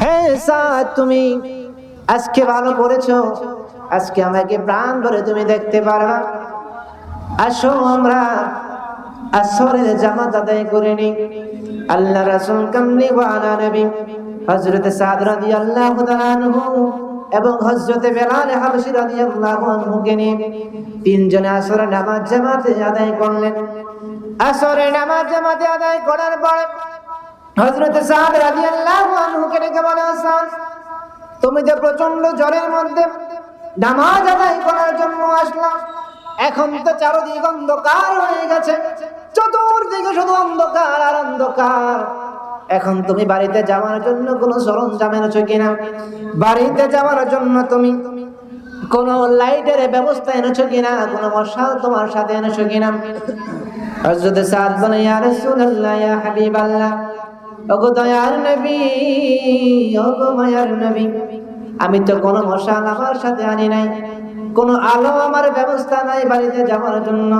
হ্যাঁ তুমি আজকে ভালো করেছ। আজকে আমাকে প্রাণ ভরে তুমি দেখতে পারবা। আসো আমরা আসরের জামাত আদায় করে নি আল্লাহ রাসূল ওয়ালা নবী। হযরত সাদ রাদিয়াল্লাহু তাআলা আনহু এবং হযরত বেলাল হাবশী রাদিয়াল্লাহু আনহুকে নিয়ে তিনজনে আসরের নামাজ জামাতে আদায় করলেন। আসরের নামাজ জামাতে আদায় করার পরে সাদ তুমি যে প্রচণ্ড জ্বরের মধ্যে নামাজ আদায় করার জন্য আসলাম এখন তো চারদিক অন্ধকার হয়ে গেছে। চতুর্দিকে শুধু অন্ধকার আর অন্ধকার। এখন তুমি বাড়িতে যাওয়ার জন্য কোনো সরঞ্জাম এনেছো কিনা? বাড়িতে যাওয়ার জন্য তুমি কোন লাইটের ব্যবস্থা এনেছো কিনা? কোন মশাল তোমার সাথে এনেছো কিনা? হযরত সাদ বলে, ইয়া রাসূলুল্লাহ, ইয়া হাবিবাল্লাহ ওগো দয়ার নবী, ওগো মায়ার নবী, আমি তো কোনো মশাল আমার সাথে আনি নাই, কোনো আলো আমার ব্যবস্থা নাই বাড়িতে যাওয়ার জন্য।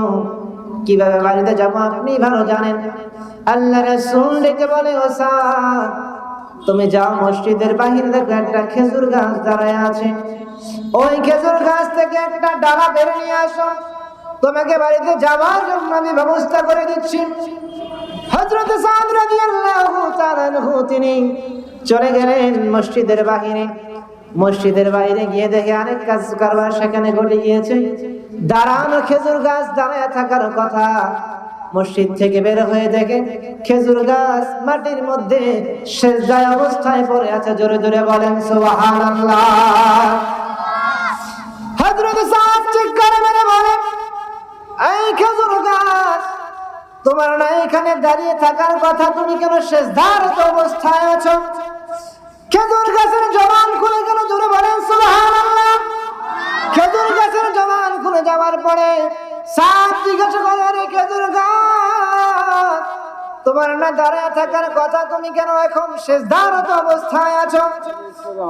কীভাবে বাড়িতে যাব আপনি ভালো জানেন। আল্লাহ রাসূল ডেকে বলে, ও তুমি যাও মসজিদের বাহির দেখো, একটা খেজুর গাছ দাঁড়ায় আছে। ওই খেজুর গাছ থেকে একটা ডালা বের নিয়ে আসো। তোমাকে বাড়িতে যাওয়ার জন্য আমি ব্যবস্থা করে দিচ্ছি। হযরত সাদ রাদিয়াল্লাহু তিনি চলে গেলেন মসজিদের বাহিরে। মসজিদের বাইরে গিয়ে দেখে অনেক কাজ কারবার সেখানে ঘটে গিয়েছে। দাঁড়ানো খেজুর গাছ দাঁড়ায় থাকার কথা। মসজিদ থেকে বের হয়ে দেখে খেজুর গাছ মাটির মধ্যে সেজদায় অবস্থায় পড়ে আছে। জোরে জোরে বলেন, সুবহানাল্লাহ। হযরত সাদ চিৎকার মেরে বলে, এই খেজুর গাছ তোমার না এখানে দাঁড়িয়ে থাকার কথা, তুমি কেন শেষদার অবস্থায় আছো? খেজুর গাছের জবান খুলে কেন জোরে বলেন খেজুর গাছের জবান খুলে যাওয়ার পরে সাত জিজ্ঞাসা করে খেজুর গাছ তোমার না দাঁড়ায় থাকার কথা তুমি কেন এখন শেষদার অবস্থায় আছো?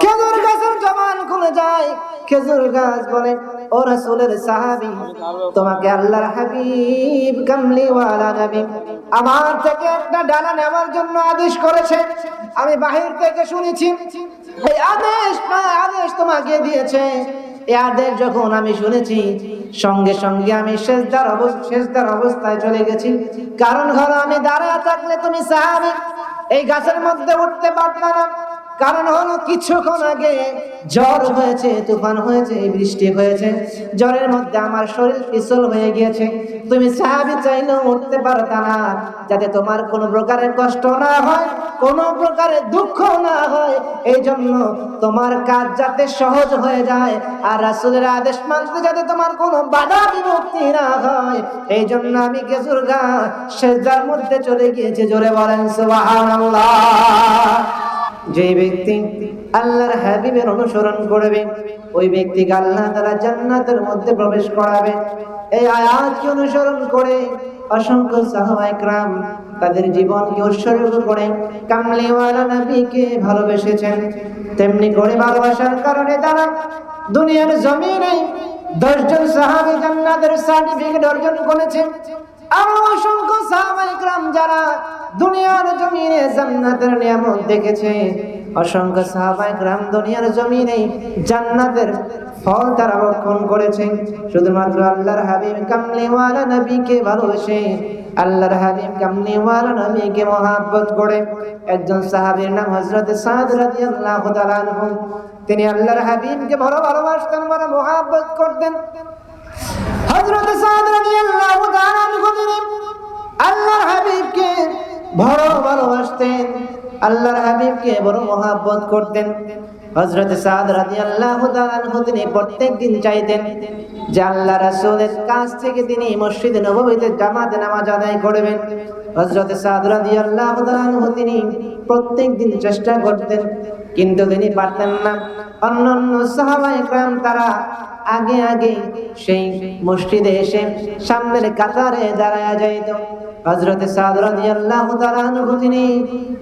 খেজুর গাছের জবান খুলে যায়। খেজুর গাছ বলে, ও রাসূলের সাহাবী, তোমাকে আল্লাহর হাবিব, কামলিওয়ালা নবী আমার থেকে একটা ডালা নেওয়ার জন্য আদেশ করেছে। আমি বাহির থেকে শুনেছি। এই আদেশ আদেশ তোমাকে দিয়েছে। আদেশ যখন আমি শুনেছি, সঙ্গে সঙ্গে আমি শেষদার অবস্থা শেষদার অবস্থায় চলে গেছি। কারণ হলো আমি দাঁড়া থাকলে তুমি সাহাবি, এই গাছের মধ্যে উঠতে পারতাম না। কারণ হলো কিছুক্ষণ আগে জ্বর হয়েছে, তুফান হয়েছে, বৃষ্টি হয়েছে। জ্বরের মধ্যে আমার শরীর পিছল হয়ে গিয়েছে। তুমি সাহাবি চাইলেও উঠতে পারতা না, যাতে তোমার কোনো প্রকারের কষ্ট না হয়, কোনো প্রকারের দুঃখ না হয়। এই জন্য তোমার কাজ যাতে সহজ হয়ে যায়, আর রাসূলের আদেশ মানতে যাতে তোমার কোনো বাধা বিভক্তি না হয়। এই জন্য আমি খেজুর গাছ সেজদার মধ্যে চলে গিয়েছে, জোরে বলেন সুবহানাল্লাহ। যে ব্যক্তি আল্লাহর হাবিবের অনুসরণ করবে, ওই ব্যক্তিকে আল্লাহ তারা জান্নাতের মধ্যে প্রবেশ করাবে। এই আয়াতকে অনুসরণ করে অসংখ্য সাহাবা একরাম তাদের জীবনকে উৎসর্গ করে কামলিওয়ালা নবীকে ভালোবেসেছেন। তেমনি করে ভালোবাসার কারণে তারা দুনিয়ার জমিনে দশজন সাহাবী জান্নাতের সার্টিফিকেট অর্জন করেছেন। আরও অসংখ্য সাহাবা একরাম যারা দুনিয়ার জমিনে জান্নাতের নিয়ামত দেখেছে, অসংখ্য সাহাবায়ে গ্রাম দুনিয়ার জমিনে জান্নাতের ফল তারা ভক্ষণ করেছে। শুধুমাত্র আল্লাহর হাবিব কামলিওয়ালা নবীকে ভালোবেসে আল্লাহর হাবিব কামলিওয়ালা নবীকে মহাব্বত করে একজন সাহাবীর নাম হযরত সাদ রাদিয়াল্লাহু তাআলা তিনি আল্লাহর হাবিবকে বড় ভালোবাসতেন, বড় মহাব্বত করতেন। হযরত সাদ বড় আল্লাহর হাবিবকে বড় করতেন। প্রত্যেকদিন চাইতেন কাছ থেকে তিনি মসজিদে জামাতে নামাজ আদায় করবেন। হযরত সাদ রাদিয়াল্লাহু তাআলা প্রত্যেকদিন চেষ্টা করতেন, কিন্তু তিনি পারতেন না। অন্যান্য অন্য সাহাবা তারা আগে আগে সেই মসজিদে এসে সামনের কাতারে দাঁড়ায় যাইত। তাআলা তিনি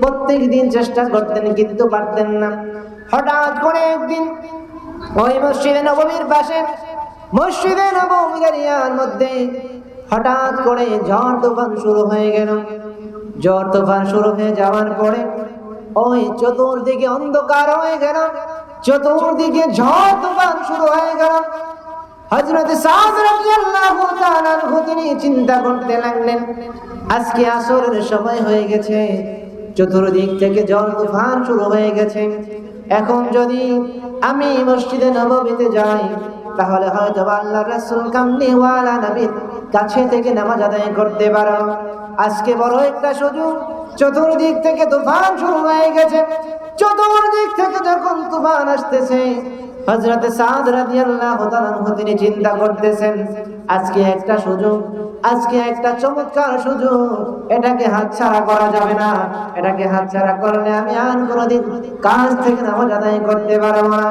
প্রত্যেক দিন চেষ্টা করতেন কিন্তু পারতেন না। হঠাৎ করে একদিন ওই মসজিদে নবমীর পাশে মসজিদে ইয়ার মধ্যে হঠাৎ করে ঝড় তুফান শুরু হয়ে গেল। ঝড় তুফান শুরু হয়ে যাওয়ার পরে ওই চতুর্দিকে অন্ধকার হয়ে গেল। চতুর্দিকে ঝড় তুফান শুরু হয়ে গেল। আনহু তিনি চিন্তা করতে লাগলেন, আজকে আসরের সময় হয়ে গেছে, চতুর্দিক থেকে জল তুফান শুরু হয়ে গেছে। এখন যদি আমি মসজিদে নববীতে যাই, তাহলে হয়তো আল্লাহ রাসূল কামলিওয়ালা নবীর কাছে থেকে নামাজ আদায় করতে পারো। আজকে বড় একটা সুযোগ, চতুর্দিক থেকে তুফান শুরু হয়ে গেছে। থেকে যখন তুফান আসতেছে, হযরত সাদ রাদিয়াল্লাহু তাআলা তিনি চিন্তা করতেছেন, আজকে একটা সুযোগ, আজকে একটা চমৎকার সুযোগ, এটাকে হাতছাড়া করা যাবে না, এটাকে হাতছাড়া করলে আমি আর কোনোদিন কাজ থেকে নামাজ আদায় করতে পারব না।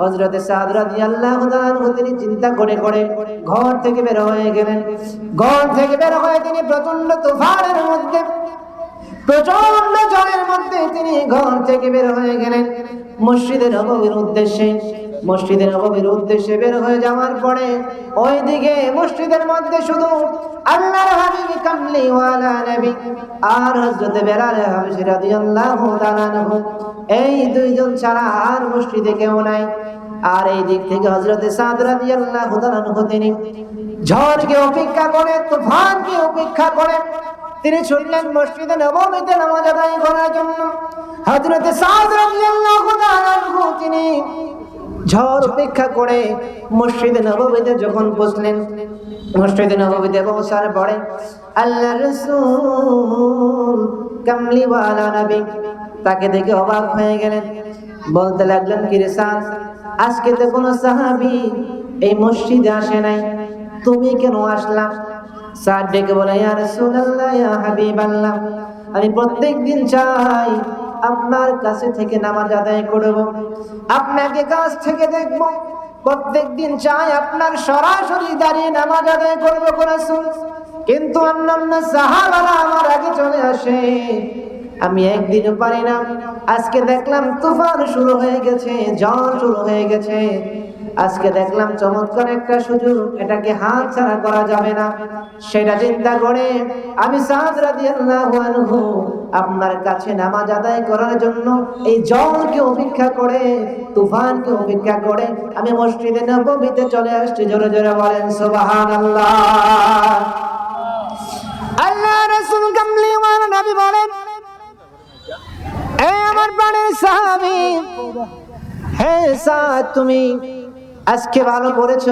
হযরত সাদ রাদিয়াল্লাহু তাআলা তিনি চিন্তা করে করে ঘর থেকে বের হয়ে গেলেন। ঘর থেকে বের হয়ে তিনি প্রচণ্ড তুফানের মধ্যে প্রচণ্ড জলের মধ্যে তিনি ঘর থেকে বের হয়ে গেলেন। মসজিদের নববীর উদ্দেশ্যে, মসজিদের নববীর উদ্দেশ্যে বের হয়ে যাওয়ার পরে ওইদিকে মসজিদের মধ্যে শুধু আল্লাহর হাবিব কামলি ওয়ালা নবী আর হযরত বেলাল হাবশী রাদিয়াল্লাহু তাআলা আনহু। এই দুইজন ছাড়া আর মসজিদে কেউ নাই। আর এই দিক থেকে হযরত সাদ রাদিয়াল্লাহু তাআলা আনহু তিনি ঝড়কে অপেক্ষা করে, তুফানকে উপেক্ষা করে তিনি ছুটলেন মসজিদে নবমীতে নামাজ আদায় করার জন্য। তাআলা তিনি ঝড় উপেক্ষা করে মসজিদে নববীতে যখন বসলেন, মসজিদে নববীতে পৌঁছার পরে আল্লাহ রসুল কামলিওয়ালা নবী তাকে দেখে অবাক হয়ে গেলেন। বলতে লাগলেন কিরে সাদ, আজকে তো কোনো সাহাবি এই মসজিদে আসে নাই। তুমি কেন আসলাম সাদ ডেকে বলে, ইয়া রাসূলুল্লাহ, ইয়া হাবিবাল্লাহ, আমি প্রত্যেক দিন চাই আপনার কাছে থেকে নামাজ আদায় করব। আপনাকে কাছ থেকে দেখব। প্রত্যেক দিন চাই আপনার সরাসরি দাঁড়িয়ে নামাজ আদায় করব রাসূল। কিন্তু অন্যান্য সাহাবারা আমার আগে চলে আসে। আমি একদিনও পারি না। আজকে দেখলাম তুফান শুরু হয়ে গেছে, ঝড় শুরু হয়ে গেছে। আজকে দেখলাম চমৎকার একটা সুযোগ, এটাকে হাত ছাড়া করা যাবে না। সেটা চিন্তা করে আমি আপনার কাছে নামাজ আদায় করার জন্য এই জলকে অপেক্ষা করে, তুফানকে উপেক্ষা করে আমি মসজিদে নববীতে চলে আসছি। জোরে জোরে বলেন, সুবহানাল্লাহ। আল্লাহ বলেন আমার প্রাণের সাহাবী, হে তুমি আজকে ভালো করেছ?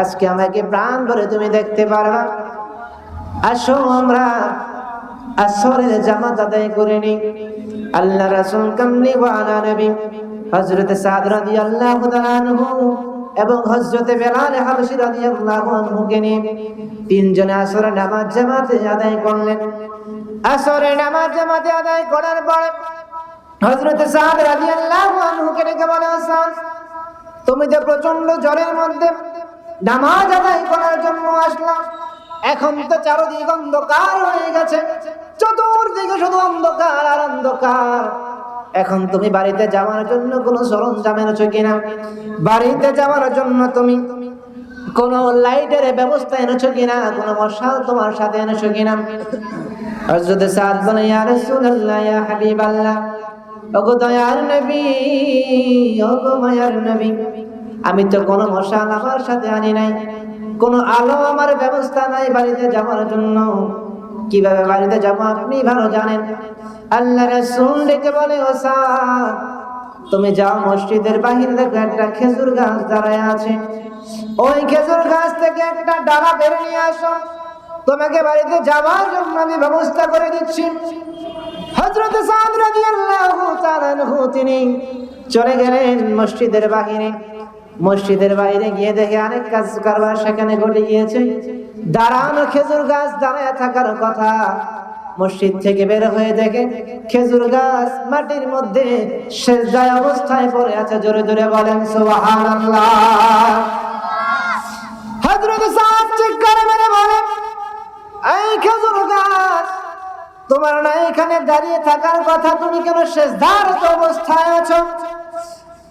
আজকে আমাকে প্রাণ ভরে তুমি দেখতে পারবা। আসো আমরা আসরের জামাত আদায় করে নি আল্লাহ রাসূল কামলি ওয়ালা নবী, হযরত সাদ রাদিয়াল্লাহু তাআলা আনহু এবং হযরত বেলাল হাবশী রাদিয়াল্লাহু আনহুকে নিয়ে তিনজনে আসরের নামাজ জামাতে আদায় করলেন। আসরের নামাজ জামাতে আদায় করার পরে হযরত সাদ রাদিয়াল্লাহু আনহুকে ডেকে বলে সাদ তুমি যে প্রচণ্ড জ্বরের মধ্যে নামাজ আদায় করার জন্য আসলাম এখন তো চারদিক অন্ধকার হয়ে গেছে। চতুর্দিকে শুধু অন্ধকার আর অন্ধকার। এখন তুমি বাড়িতে যাওয়ার জন্য কোনো সরঞ্জাম এনেছো কিনা? বাড়িতে যাওয়ার জন্য তুমি কোন লাইটের ব্যবস্থা এনেছো কিনা? কোন মশাল তোমার সাথে এনেছো কিনা? হযরত সাদ বলে ইয়া রাসূলুল্লাহ, ইয়া হাবিবাল্লাহ ওগো দয়ার নবী, ওগো মায়ার নবী, আমি তো কোনো মশাল আমার সাথে আনি নাই, কোনো আলো আমার ব্যবস্থা নাই বাড়িতে যাওয়ার জন্য। কীভাবে বাড়িতে যাব আপনি ভালো জানেন। আল্লাহ রাসূল ডেকে বলে, ও তুমি যাও মসজিদের বাহির, দেখো একটা খেজুর গাছ দাঁড়ায় আছে। ওই খেজুর গাছ থেকে একটা ডালা বের নিয়ে আসো। তোমাকে বাড়িতে যাওয়ার জন্য আমি ব্যবস্থা করে দিচ্ছি। হযরত সাদ রাদিয়াল্লাহু তাআলা আনহু, তিনি চলে গেলেন মসজিদের বাহিরে। মসজিদের বাইরে গিয়ে দেখে অনেক কাজ কারবার সেখানে ঘটে গিয়েছে। দাঁড়ানো খেজুর গাছ দাঁড়ায় থাকার কথা। মসজিদ থেকে বের হয়ে দেখে খেজুর গাছ মাটির মধ্যে সেজদায় অবস্থায় পড়ে আছে। জোরে জোরে বলেন, সুবহানাল্লাহ। হযরত সাদ চিৎকার মেরে বলেন, এই খেজুর গাছ তোমার না এখানে দাঁড়িয়ে থাকার কথা, তুমি কেন শেষ শেষদার অবস্থায় আছো?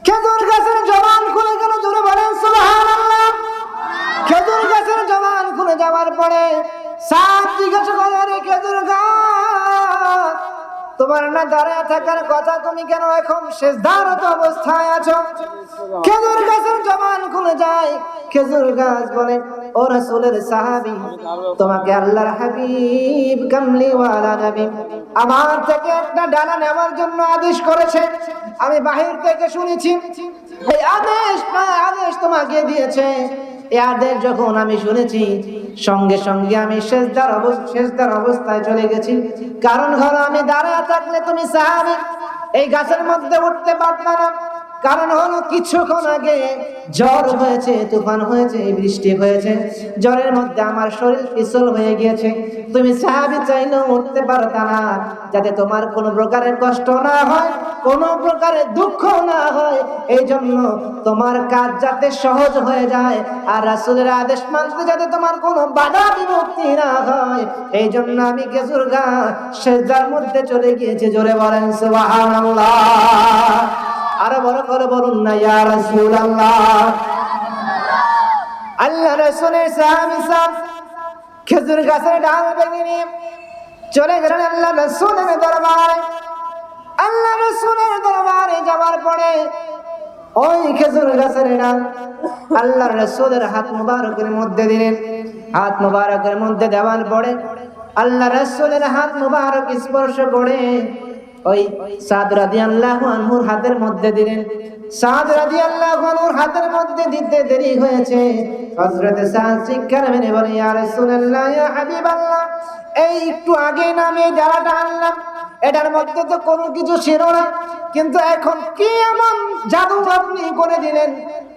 খেজুর গাছের জবান খুলে কেন জোরে বলেন, সুবহানাল্লাহ? খেজুর গাছের জবান খুলে যাওয়ার পরে সাত জিজ্ঞাসা করে খেজুর গাছ তোমার না দাঁড়ায় থাকার কথা তুমি কেন এখন শেষদারত অবস্থায় আছো? খেজুর গাছের জবান খুলে যায়, খেজুর গাছ বলে, ও রাসূলের সাহাবী, তোমাকে আল্লাহর হাবিব কামলিওয়ালা নবী আমার থেকে একটা ডালা নেওয়ার জন্য আদেশ করেছে। আমি বাহির থেকে শুনেছি, এই আদেশ আদেশ তোমাকে দিয়েছে। এই আদেশ যখন আমি শুনেছি সঙ্গে সঙ্গে আমি শেষদার অবস্থা শেষদার অবস্থায় চলে গেছি। কারণ হলো আমি দাঁড়া থাকলে তুমি সাহাবি, এই গাছের মধ্যে উঠতে পারতাম না। কারণ হলো কিছুক্ষণ আগে জ্বর হয়েছে, তুফান হয়েছে, বৃষ্টি হয়েছে। জ্বরের মধ্যে আমার শরীর পিছল হয়ে গিয়েছে। তুমি সাহাবি চাইলেও উঠতে পারতা না, যাতে তোমার কোনো প্রকারের কষ্ট না হয়, কোনো প্রকারের দুঃখ না হয়। এই জন্য তোমার কাজ যাতে সহজ হয়ে যায়, আর রাসূলের আদেশ মানতে যাতে তোমার কোনো বাধা বিভক্তি না হয়। এই জন্য আমি খেজুর গাছ সেজদার মধ্যে চলে গিয়েছি, জোরে বলেন সুবহানাল্লাহ। আরও বড় করে বলুন না, ইয়া রাসূলুল্লাহ। আল্লাহ রাসূলের সাহাবী সাহেব খেজুর গাছের ডাল ভেঙে নিয়ে চলে গেলেন আল্লাহ রাসূলের দরবারে। আল্লাহ রাসূলের দরবারে যাওয়ার পরে ওই খেজুর গাছের ডাল আল্লাহ রাসূলের হাত মুবারকের মধ্যে দিলেন। হাত মুবারকের মধ্যে দেওয়ার পরে আল্লাহ রাসূলের হাত মুবারক স্পর্শ করে ওই সাদ রাদিয়াল্লাহু আনহুর হাতের মধ্যে দিলেন। সাদ রাদিয়াল্লাহু আনহুর হাতের মধ্যে দিতে দেরি হয়েছে। হযরত সাদ শিক্ষার মেনে বলে, ইয়া রাসূলুল্লাহ, ইয়া হাবিবাল্লাহ, এই একটু আগে নামে যারাটা আনলাম। এটার মধ্যে তো কোনো কিছু ছিল না। কিন্তু এখন কি এমন জাদু আপনি করে দিলেন?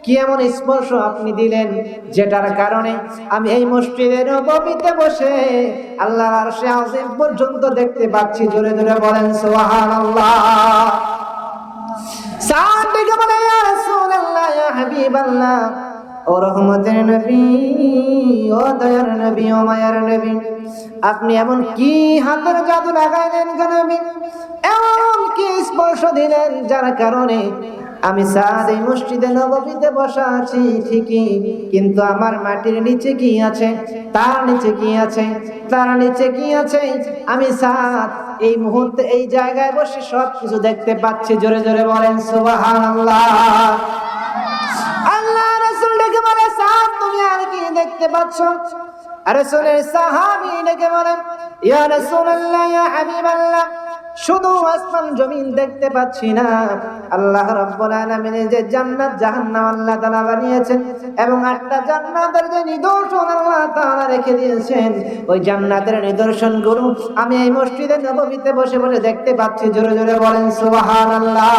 কি এমন স্পর্শ আপনি দিলেন যেটার কারণে আমি এই মসজিদের নববীতে বসে আজিম পর্যন্ত দেখতে পাচ্ছি। জোরে জোরে বলেন, সুবহানাল্লাহ। সাদ ডেকে বলে ইয়া ও রহমতের নবী, ও দয়ার নবী, ও মায়ার নবী, আপনি এমন কি হাতের জাদু লাগাইলেন কেন নবী? এমন কি স্পর্শ দিলেন যার কারণে আমি সাদ এই মসজিদে নববীতে বসা আছি, ঠিকই, কিন্তু আমার মাটির নিচে কি আছে? তার নিচে কি আছে? তার নিচে কি আছে? আমি সাদ এই মুহূর্তে এই জায়গায় বসে সব কিছু দেখতে পাচ্ছি। জোরে জোরে বলেন, সুবহানাল্লাহ। আল্লাহ সাদ তুমি আর কি দেখতে পাচ্ছ? রাসূলের সাহাবী বলেন, ইয়া রাসূলুল্লাহ, ইয়া হাবিবাল্লাহ, শুধু আসমান জমিন দেখতে পাচ্ছি না। আল্লাহ রাব্বুল যে জান্নাত জাহান্নাম আল্লাহ তাআলা বানিয়েছেন এবং একটা জান্নাতের যে নিদর্শন আল্লাহ তাআলা রেখে দিয়েছেন, ওই জান্নাতের নিদর্শনগুলো আমি এই মসজিদে নববীতে বসে বসে দেখতে পাচ্ছি। জোরে জোরে বলেন, সুবহানাল্লাহ।